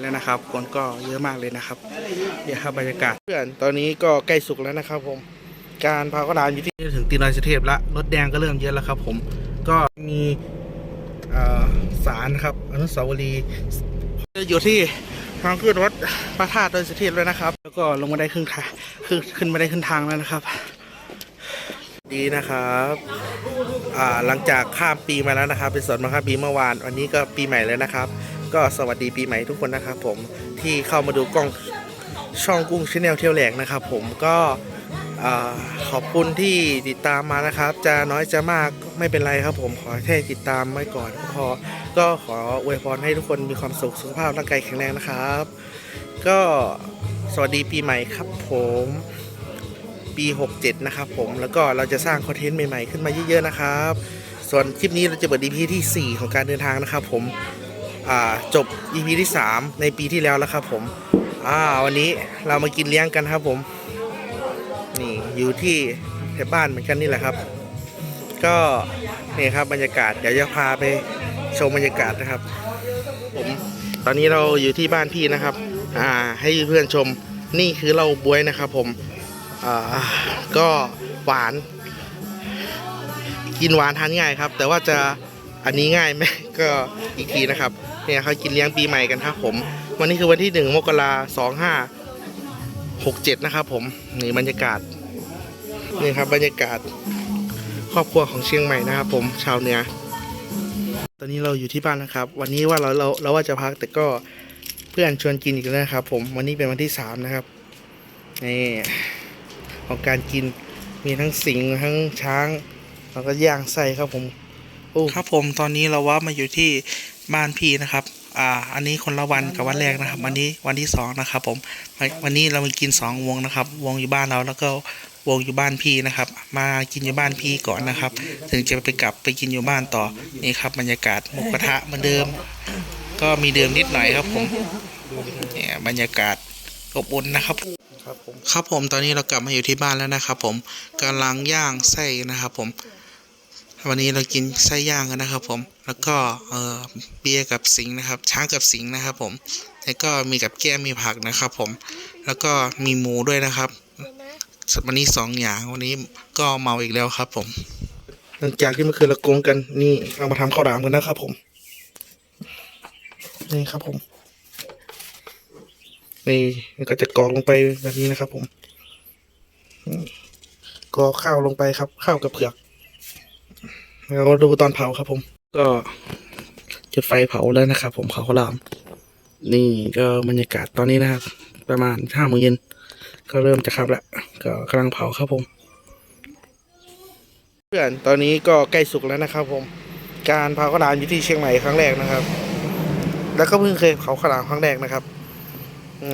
แล้วนะครับคนก็เยอะมากเลยนะครับเนี่ยครับบรรยากาศเพื่อนตอนนี้ก็ใกล้สุกแล้วนะครับผม การเผากระดานอยู่ที่ถึงตีนอยสเทพละรถแดงก็เริ่มเยอะแล้วครับ ผมก็มีสารครับอนุสาวรีย์อยู่ที่ทางขึ้นรถพระธาตุดอยสุเทพแล้วนะครับ แล้วก็ลงมาได้ครึ่งทางขึ้นขึ้นมาได้ครึ่งทางแล้วนะครับ ดีนะครับหลังจากข้ามปีมาแล้วนะครับ เป็นสวนมาข้ามปีเมื่อวานวันนี้ก็ปีใหม่แล้วนะครับ ก็สวัสดีปีใหม่ทุกคนนะครับผมที่เข้ามาดูกล้องช่องกุ้งชาแนลเที่ยวแหลกนะครับผมก็ขอบคุณที่ติดตามมานะครับ จะน้อยจะมากไม่เป็นไรครับผมขอแค่ติดตามไว้ก่อนก็พอก็ขออวยพรให้ทุกคนมีความสุขสุขภาพร่างกายแข็งแรงนะครับ ก็สวัสดีปีใหม่ครับผมปี 67 นะครับผมแล้วก็เราจะสร้างคอนเทนต์ใหม่ๆขึ้นมาเยอะๆนะครับ ส่วนคลิปนี้เราจะเปิด EP ที่ 4 ของการเดินทางนะครับผม จบ EP ที่ 3 ในปีที่แล้วแล้วครับผมอ่าวันนี้เรามากินเลี้ยงกันครับผม นี่อยู่ที่แถวบ้านเหมือนกันนี่แหละครับ ก็นี่ครับบรรยากาศเดี๋ยวจะพาไปชมบรรยากาศนะครับ ผมตอนนี้เราอยู่ที่บ้านพี่นะครับ อ่าให้เพื่อนชมนี่คือเราบวยนะครับ ผมอ่าก็หวาน กินหวานทานง่ายครับ แต่ว่าจะ อันนี้ง่ายไหมก็อีกทีนะครับเนี่ยเขากินเลี้ยงปีใหม่กันครับผม วันนี้คือวันที่หนึ่งมกราสองห้าหกเจ็ดนะครับผมนี่บรรยากาศนี่ครับบรรยากาศครอบครัวของเชียงใหม่นะครับผมชาวเหนือตอนนี้เราอยู่ที่บ้านนะครับ วันนี้ว่าเราเราเราว่าจะพักแต่ก็เพื่อนชวนกินอีกแล้วนะครับ ผมวันนี้เป็นวันที่สามนะครับนี่ของการกินมีทั้งสิงทั้งช้าง แล้วก็ย่างไส้ครับผม ครับผมตอนนี้เราว่ามาอยู่ที่บ้านพี่นะครับ อ่า อันนี้คนละวันกับวันแรกนะครับ วันนี้วันที่สองนะครับผมวันวันนี้เรามากินสองวงนะครับ วงอยู่บ้านเราแล้วก็วงอยู่บ้านพี่นะครับ มากินอยู่บ้านพี่ก่อนนะครับ ถึงจะไปกลับไปกินอยู่บ้านต่อ นี่ครับบรรยากาศหมูกระทะเหมือนเดิม ก็มีเดิมนิดหน่อยครับผม เนี่ยบรรยากาศอบอุ่นนะครับครับผมครับผมตอนนี้เรากลับมาอยู่ที่บ้านแล้วนะครับ ผมกำลังย่างไส้นะครับ ผม วันนี้เรากินไส้ย่างกันนะครับ ผม แล้วก็เออเบียร์กับสิงห์นะครับ ช้างกับสิงห์นะครับ ผม แล้วก็มีกับแก้มมีผักนะครับ ผม แล้วก็มีหมูด้วยนะครับวันนี้สองอย่างวันนี้ก็เมาอีกแล้วครับ ผม หลังจากที่เมื่อคืนเราโกงกันนี่เรามาทำข้าวหลามกันนะครับ ผม นี่ครับ ผมนี่ก็จะกรอกลงไปแบบนี้นะครับ ผมอืมกรอกข้าวลงไปครับ ข้าวกับเผือก แล้วก็ดูตอนเผาครับผม ก็จุดไฟเผาแล้วนะครับผมเผาข้าวหลาม นี่ก็บรรยากาศตอนนี้นะครับ ประมาณห้าโมงเย็น ก็เริ่มจะครับแล้วก็กำลังเผาครับผม เพื่อนตอนนี้ก็ใกล้สุกแล้วนะครับ ผม การเผาข้าวหลามอยู่ที่เชียงใหม่ครั้งแรกนะครับ แล้วก็เพิ่งเคยเผาข้าวหลามครั้งแรกนะครับ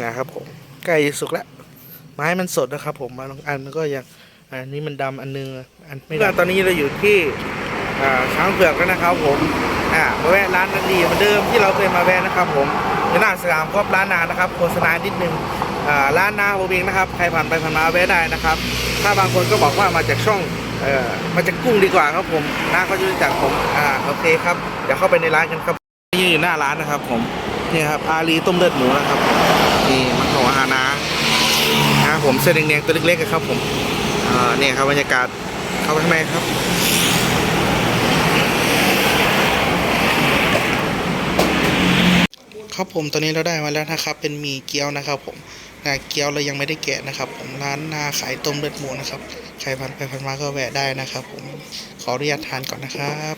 นะครับผมใกล้จะสุกแล้วไม้มันสดนะครับ ผมบางอันมันก็ยังอันนี้มันดำอันนึงอันไม่ดำตอนนี้เราอยู่ที่ ช้างเผือกแล้วนะครับผมอ่ามาแวะร้านนันดีเหมือนเดิมที่เราเคยมาแวะนะครับ ผมอยู่หน้าสยามครอบร้านนานะครับโฆษณานิดนึงอ่าร้านนาโอเบงนะครับใครผ่านไปผ่านมาแวะได้นะครับ ถ้าบางคนก็บอกว่ามาจากช่องเอ่อมาจากกุ้งดีกว่าครับผมน้าเขาจะรู้จักผมอ่าโอเคครับเดี๋ยวเข้าไปในร้านกันครับนี่อยู่หน้าร้านนะครับ ผมนี่ครับอารีต้มเลือดหมูนะครับนี่มันของอาหานะนะครับผมเส้นแดงๆตัวเล็กๆอะครับผมอ่าเนี่ยครับบรรยากาศเข้าไปข้างในครับ ครับผมตอนนี้เราได้มาแล้วนะครับเป็นมีเกี๊ยวนะครับผมนะเกี๊ยวเรายังไม่ได้แกะนะครับ ผมร้านนาขายต้มเลือดหมูนะครับใครผ่านไปผ่านมาก็แวะได้นะครับ ผมขออนุญาตทานก่อนนะครับ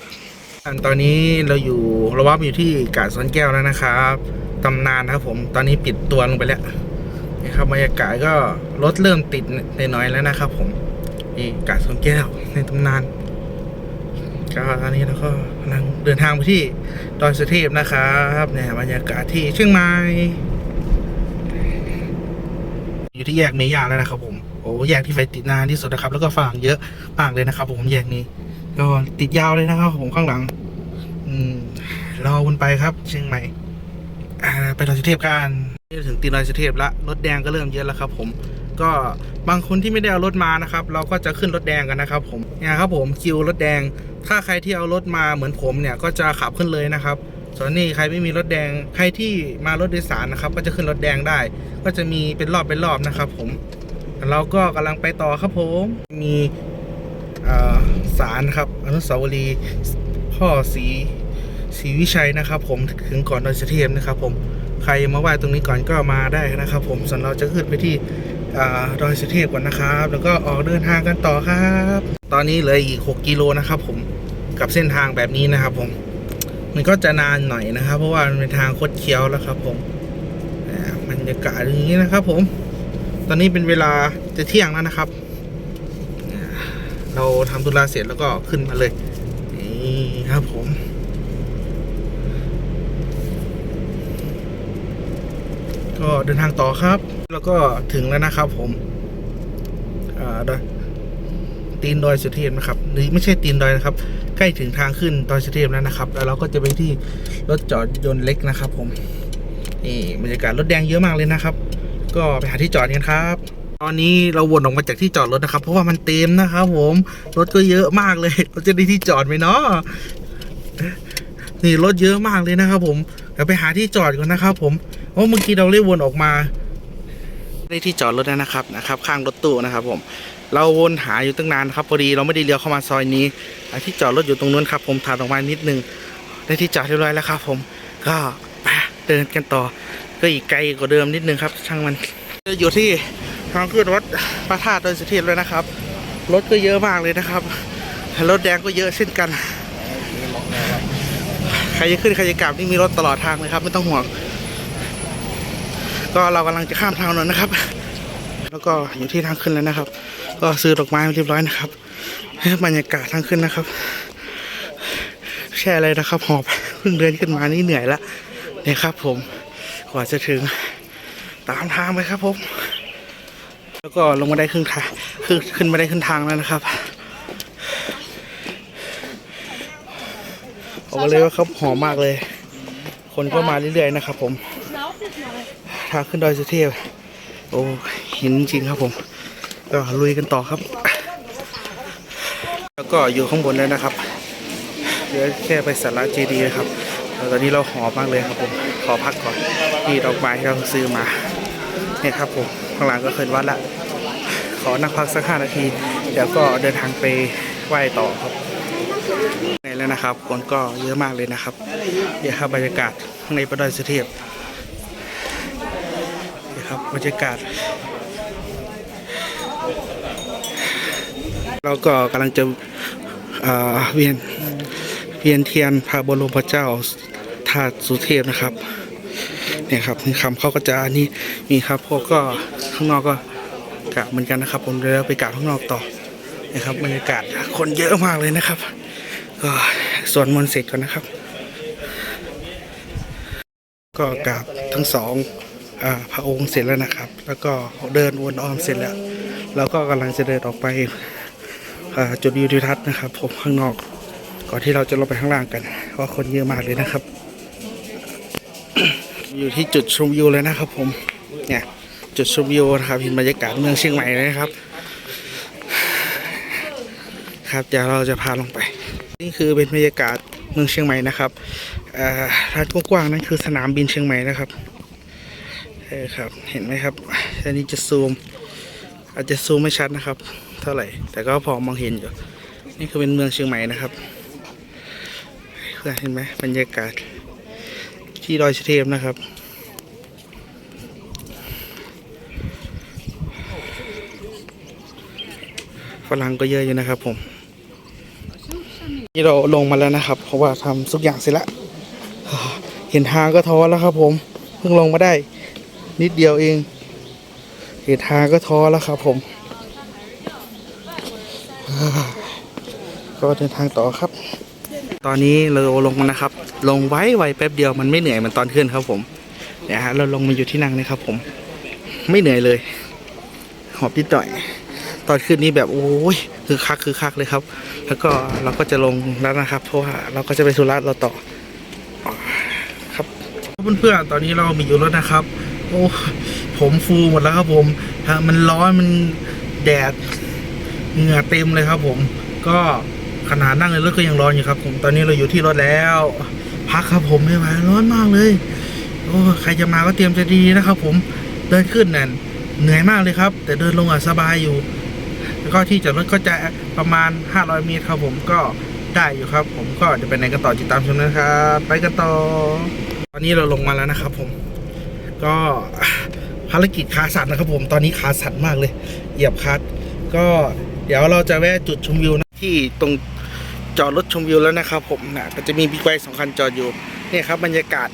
ตอนนี้เราอยู่เราว่าอยู่ที่กาดสวนแก้วแล้วนะครับตำนานครับผมตอนนี้ปิดตัวลงไปแล้วนี่ครับบรรยากาศก็รถเริ่มติดน้อยๆแล้วนะครับ ผมนี่กาดสวนแก้วในตำนาน ก็ตอนนี้เราก็กำลังเดินทางไปที่ดอยสุเทพนะครับเนี่ยบรรยากาศที่เชียงใหม่อยู่ที่แยกเมย่าแล้วนะครับ ผมโอ้แยกที่ไฟติดนานที่สุดนะครับ แล้วก็ฝั่งเยอะมากเลยนะครับ ผมแยกนี้ ก็ติดยาวเลยนะครับ ผมข้างหลัง อืมรอวนไปครับ เชียงใหม่ไปดอยสุเทพกันถึงตีนดอยสุเทพละรถแดงก็เริ่มเยอะแล้วครับ ผมก็บางคนที่ไม่ได้เอารถมานะครับ เราก็จะขึ้นรถแดงกันนะครับ ผมเนี่ยครับผมคิวรถแดง ถ้าใครที่เอารถมาเหมือนผมเนี่ยก็จะขับขึ้นเลยนะครับ ส่วนนี้ใครไม่มีรถแดง ใครที่มารถโดยสารนะครับ ก็จะขึ้นรถแดงได้ ก็จะมีเป็นรอบเป็นรอบนะครับ ผมเราก็กำลังไปต่อครับผม มีเอ่อศาลครับอนุสาวรีย์พ่อศรีศรีวิชัยนะครับ ผมถึงก่อนดอยสุเทพนะครับ ผมใครมาไหว้ตรงนี้ก่อนก็มาได้นะครับ ผมส่วนเราจะขึ้นไปที่ ดอยสุเทพก่อนนะครับ แล้วก็ออกเดินทางกันต่อครับ ตอนนี้เหลืออีก 6 กิโลนะครับผมกับเส้นทางแบบนี้นะครับผม มันก็จะนานหน่อยนะครับ เพราะว่ามันเป็นทางคดเคี้ยวแล้วครับผมบรรยากาศอย่างนี้นะครับ ผม ตอนนี้เป็นเวลาจะเที่ยงแล้วนะครับ เราทำธุระเสร็จแล้วก็ขึ้นมาเลยนี่ครับผม ก็เดินทางต่อครับ แล้วก็ถึงแล้วนะครับผมอ่าตีนดอยสุเทพนะครับ หรือไม่ใช่ตีนดอยนะครับ ใกล้ถึงทางขึ้นดอยสุเทพแล้วนะครับ แล้วเราก็จะไปที่รถจอดยนต์เล็กนะครับ ผมนี่บรรยากาศรถแดงเยอะมากเลยนะครับ ก็ไปหาที่จอดกันครับ ตอนนี้เราวนออกมาจากที่จอดรถนะครับ เพราะว่ามันเต็มนะครับ ผมรถก็เยอะมากเลยเราจะได้ที่จอดไหมเนาะนี่รถเยอะมากเลยนะครับ ผม ดี๋ยวไปหาที่จอดก่อนนะครับ ผมเพราะเมื่อกี้เราเล่วนออกมา ได้ที่จอดรถแล้วนะครับนะครับ ข้างรถตู้นะครับ ผม เราวนหาอยู่ตั้งนานครับพอดีเราไม่ได้เลี้ยวเข้ามาซอยนี้ที่จอดรถอยู่ตรงนู้นครับ ผมถาดออกมานิดนึงได้ที่จอดเรียบร้อยแล้วครับผมก็ไปเดินกันต่อ ก็อีกไกลกว่าเดิมนิดนึงครับ ช่างมันอยู่ที่ทางขึ้นวัดพระธาตุดอยสุเทพแล้วนะครับ รถก็เยอะมากเลยนะครับรถแดงก็เยอะเช่นกัน ใครจะขึ้นใครจะกลับนี่มีรถตลอดทางเลยครับ ไม่ต้องห่วง ก็เรากำลังจะข้ามทางนนนะครับ แล้วก็อยู่ที่ทางขึ้นแล้วนะครับ ก็ซื้อดอกไม้มาเรียบร้อยนะครับบรรยากาศทางขึ้นนะครับ แช่อะไรนะครับ หอบเพิ่งเดินขึ้นมานี่เหนื่อยละเนี่ยครับ ผมกว่าจะถึงตามทางไปครับผม แล้วก็ลงมาได้ครึ่งทางขึ้นขึ้นมาได้ครึ่งทางแล้วนะครับ บอกเลยว่าครับหอมมากเลย คนก็มาเรื่อยๆนะครับ ผมทางขึ้นดอยสุเทพ โอ้เห็นจริงครับผม ก็ลุยกันต่อครับ แล้วก็อยู่ข้างบนแล้วนะครับเดี๋ยวแค่ไปสาระเจดีย์นะครับ ตอนนี้เราหอบมากเลยครับผม ขอพักก่อนที่ดอกไม้ที่เราซื้อมา เนี่ยครับผม ข้างหลังก็เคยวัดละ ขอนั่งพักสักห้านาที เดี๋ยวก็เดินทางไปไหว้ต่อครับ ในแล้วนะครับคนก็เยอะมากเลยนะครับเดี๋ยวครับบรรยากาศข้างในประดอยสุเทพนะครับบรรยากาศ เราก็กำลังจะเอ่อเวียนเวียนเทียนพระบรมพระเจ้าธาตุสุเทพนะครับเนี่ยครับมีคำเขาก็จะนี่มีครับพวกก็ข้างนอกก็กะเหมือนกันนะครับ ผมเดี๋ยวไปกะข้างนอกต่อนะครับบรรยากาศคนเยอะมากเลยนะครับ ก็สวดมนต์เสร็จก่อนนะครับ ก็กราบทั้งสองอพระองค์เสร็จแล้วนะครับ แล้วก็เดินวนอ้อมเสร็จแล้ว แล้วก็กำลังจะเดินออกไปจุดวิวทิทัศน์นะครับ ผมข้างนอก ก่อนที่เราจะลงไปข้างล่างกันเพราะคนเยอะมากเลยนะครับ อยู่ที่จุดชมวิวเลยนะครับ ผมเนี่ยจุดชมวิวนะครับเห็นบรรยากาศเมืองเชียงใหม่เลยนะครับ ครับเดี๋ยวเราจะพาลงไป นี่คือเป็นบรรยากาศเมืองเชียงใหม่นะครับอ่าร้านกว้างๆนั่นคือสนามบินเชียงใหม่นะครับเออครับ เห็นไหมครับอันนี้จะซูม อาจจะซูมไม่ชัดนะครับ เท่าไหร่ แต่ก็พอมองเห็นอยู่ นี่คือเป็นเมืองเชียงใหม่นะครับเห็นไหมบรรยากาศ ที่ดอยสุเทพนะครับฝรั่งก็เยอะอยู่นะครับผม นี่เราลงมาแล้วนะครับ เพราะว่าทำทุกอย่างเสร็จแล้วเห็นทางก็ท้อแล้วครับ ผมเพิ่งลงมาได้ นิดเดียวเอง เห็นทางก็ท้อแล้วครับผม ก็เดินทางต่อครับ ตอนนี้เราลงมานะครับ ลงไว้ไวแป๊บเดียวมันไม่เหนื่อยมันตอนขึ้นครับผมเนี่ยฮะเราลงมาอยู่ที่นั่งนะครับ ผม ไม่เหนื่อยเลย หอบนิดหน่อย ตอนขึ้นนี่แบบโอ้ยคือคักคือคักเลยครับ แล้วก็เราก็จะลงแล้วนะครับ เพราะว่าเราก็จะไปสุราษฎร์เราต่อครับเพื่อนๆตอนนี้เรามีอยู่รถนะครับ โอ้ผมฟูหมดแล้วครับผมมันร้อนมันแดดเหงื่อเต็มเลยครับ ผมก็ขนาดนั่งในรถก็ยังร้อนอยู่ครับผมตอนนี้เราอยู่ที่รถแล้ว พักครับผมไม่ไหวร้อนมากเลยโอ้ใครจะมาก็เตรียมจะดีนะครับ ผมเดินขึ้นนั่นเหนื่อยมากเลยครับ แต่เดินลงอะสบายอยู่ แล้วก็ที่จอดรถก็จะประมาณ 500 เมตรครับผมก็ได้อยู่ครับ ผมก็จะไปไหนกันต่อติดตามชมนะครับไปกันต่อ ตอนนี้เราลงมาแล้วนะครับ ผม ก็ภารกิจขาสั่นนะครับ ผมตอนนี้ขาสั่นมากเลย เหยียบคัดก็เดี๋ยวเราจะแวะจุดชมวิวนะที่ตรงจอดรถชมวิวแล้วนะครับ ผมนะก็จะมีบิ๊กไบค์สองคันจอดอยู่เนี่ยครับ บรรยากาศ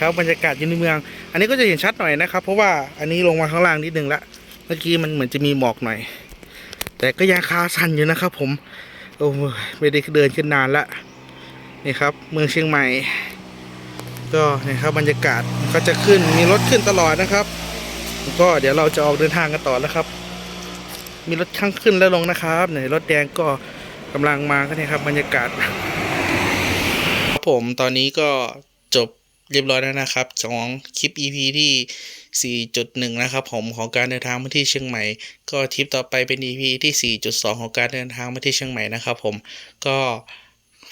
ครับบรรยากาศอยู่ในเมือง อันนี้ก็จะเห็นชัดหน่อยนะครับ เพราะว่าอันนี้ลงมาข้างล่างนิดนึงละ เมื่อกี้มันเหมือนจะมีหมอกหน่อย แต่ก็ยังคาสันอยู่นะครับ ผม โอ้ยไม่ได้เดินขึ้นนานละนี่ครับ เมืองเชียงใหม่ ก็นี่ครับบรรยากาศก็จะขึ้นมีรถขึ้นตลอดนะครับ ก็เดี๋ยวเราจะออกเดินทางกันต่อแล้วครับ มีรถข้างขึ้นและลงนะครับเนี่ยรถแดงก็กำลังมาก็เนี่ยครับ บรรยากาศผมตอนนี้ก็ เรียบร้อยแล้วนะครับของคลิป EP ที่ 4.1 นะครับผมของการเดินทางมาที่เชียงใหม่ ก็ทริปต่อไปเป็น EP ที่ 4.2 ของการเดินทางมาที่เชียงใหม่นะครับผมก็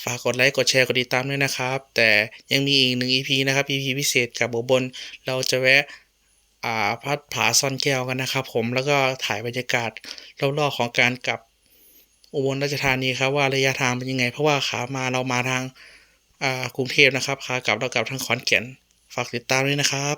ฝากกดไลค์กดแชร์กดติดตามด้วยนะครับ แต่ยังมีอีกหนึ่ง EP นะครับ EP พิเศษกับอุบลเราจะแวะอ่าพัดผาซ่อนแก้วกันนะครับผมแล้วก็ถ่ายบรรยากาศรอบๆของการกลับอุบลราชธานีครับว่าระยะทางเป็นยังไง เพราะว่าขามาเรามาทาง กรุงเทพนะครับขากลับเรากลับทางขอนแก่นฝากติดตามด้วยนะครับ